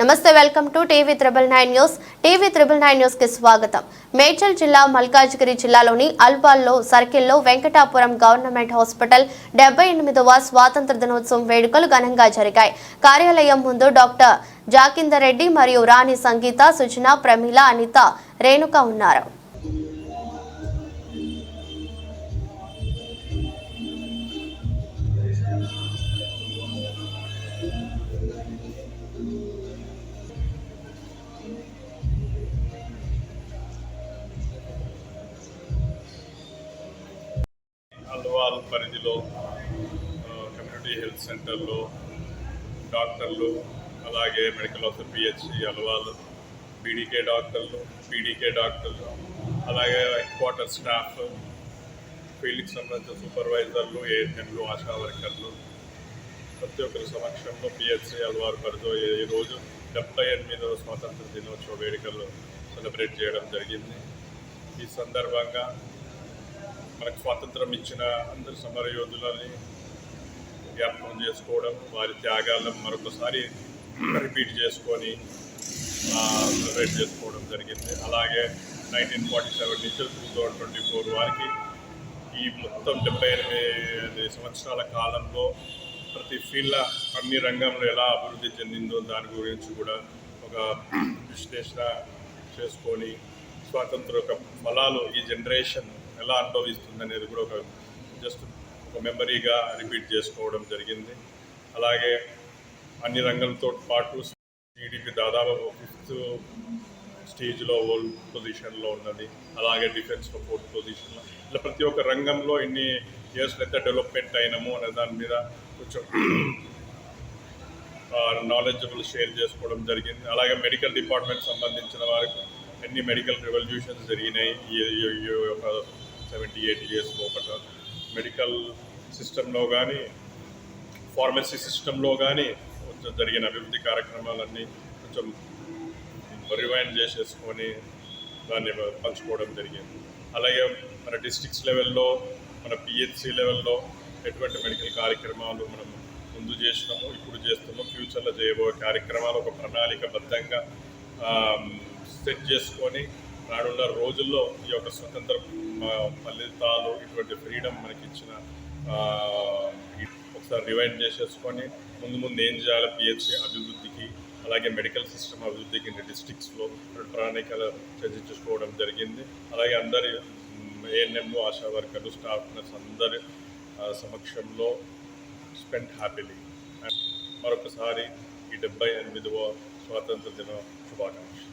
నమస్తే welcome to TV triple nine news. TV triple nine న్యూస్కి స్వాగతం. మేడ్చల్ జిల్లా మల్కాజ్గిరి జిల్లాలోని అల్వాల్లో సర్కిల్లో వెంకటాపురం గవర్నమెంట్ హాస్పిటల్ డెబ్బై ఎనిమిదవ స్వాతంత్ర దినోత్సవం వేడుకలు ఘనంగా జరిగాయి. కార్యాలయం ముందు డాక్టర్ జాకిందర్ రెడ్డి మరియు రాణి సంగీత సుజన ప్రమీల అనిత రేణుక ఉన్నారు. పరిధిలో కమ్యూనిటీ హెల్త్ సెంటర్లో డాక్టర్లు అలాగే medical officer PHC Alwal PDK డాక్టర్లు పీడీకే డాక్టర్లు అలాగే హెడ్ క్వార్టర్ స్టాఫ్ ఫీల్డ్కి సంబంధించిన సూపర్వైజర్లు ఏఎన్ఎంలు ఆశా వర్కర్లు ప్రతి ఒక్కరి సమక్షంలో పిహెచ్సి అల్వార్ పరిధిలో ఈరోజు రోజు డెబ్బై ఎనిమిదవ స్వాతంత్ర దినోత్సవ వేడుకలు సెలబ్రేట్ చేయడం జరిగింది. ఈ సందర్భంగా మనకు స్వాతంత్రం ఇచ్చిన అందరు సమరయోధులని జ్ఞాపకం చేసుకోవడం వారి త్యాగాలను మరొకసారి రిపీట్ చేసుకొని సెలబ్రేట్ చేసుకోవడం జరిగింది. అలాగే నైన్టీన్ ఫార్టీ సెవెన్ నుంచి టూ థౌజండ్ ట్వంటీ ఫోర్ వారికి ఈ మొత్తం డెబ్బై ఎనిమిది సంవత్సరాల కాలంలో ప్రతి ఫీల్డ్ అన్ని రంగంలో ఎలా అభివృద్ధి చెందిందో దాని గురించి కూడా ఒక విశ్లేషణ చేసుకొని స్వాతంత్ర యొక్క ఫలాలు ఈ జనరేషన్ ఎలా అనుభవిస్తుంది అనేది కూడా ఒక జస్ట్ ఒక మెమరీగా రిపీట్ చేసుకోవడం జరిగింది. అలాగే అన్ని రంగాలతో పాటు టీడీపీ దాదాపు ఫిఫ్త్ స్టేజ్లో ఓల్డ్ పొజిషన్లో ఉన్నది. అలాగే డిఫెన్స్లో ఫోర్త్ పొజిషన్లో ఇలా ప్రతి ఒక్క రంగంలో ఇన్ని ఇయర్స్లో ఎంత డెవలప్మెంట్ అయినాము అనే దాని మీద కొంచెం నాలెడ్జబుల్ షేర్ చేసుకోవడం జరిగింది. అలాగే మెడికల్ డిపార్ట్మెంట్ సంబంధించిన వారికి ఎన్ని మెడికల్ రెవల్యూషన్స్ జరిగినాయి. ఒక సెవెంటీ ఎయిట్ ఇయర్స్ లోపల మెడికల్ సిస్టంలో కానీ ఫార్మసీ సిస్టంలో కానీ కొంచెం జరిగిన అభివృద్ధి కార్యక్రమాలన్నీ కొంచెం రివైండ్ చేసేసుకొని దాన్ని పంచుకోవడం జరిగింది. అలాగే మన డిస్ట్రిక్ట్స్ లెవెల్లో మన పిహెచ్సి లెవెల్లో ఎటువంటి మెడికల్ కార్యక్రమాలు మనం ముందు చేసినాము ఇప్పుడు చేస్తున్నాము ఫ్యూచర్లో చేయబోయే కార్యక్రమాలు ఒక ప్రణాళికబద్ధంగా సెట్ చేసుకొని నాడున్న రోజుల్లో ఈ యొక్క స్వతంత్ర ఫలితాలు ఇటువంటి ఫ్రీడమ్ మనకి ఇచ్చిన ఒకసారి రివైండ్ చేసేసుకొని ముందు ముందు ఏం చేయాలి? పిహెచ్సి అభివృద్ధికి అలాగే మెడికల్ సిస్టమ్ అభివృద్ధికి డిస్ట్రిక్ట్స్లో ప్రణాళికలు చర్చించుకోవడం జరిగింది. అలాగే అందరి ఏఎన్ఎం ఆశా వర్కర్లు స్టాఫ్ నర్స్ అందరి సమక్షంలో స్పెండ్ హ్యాపీలీ మరొకసారి ఈ డెబ్బై ఎనిమిదవ స్వాతంత్ర దిన శుభాకాంక్షలు.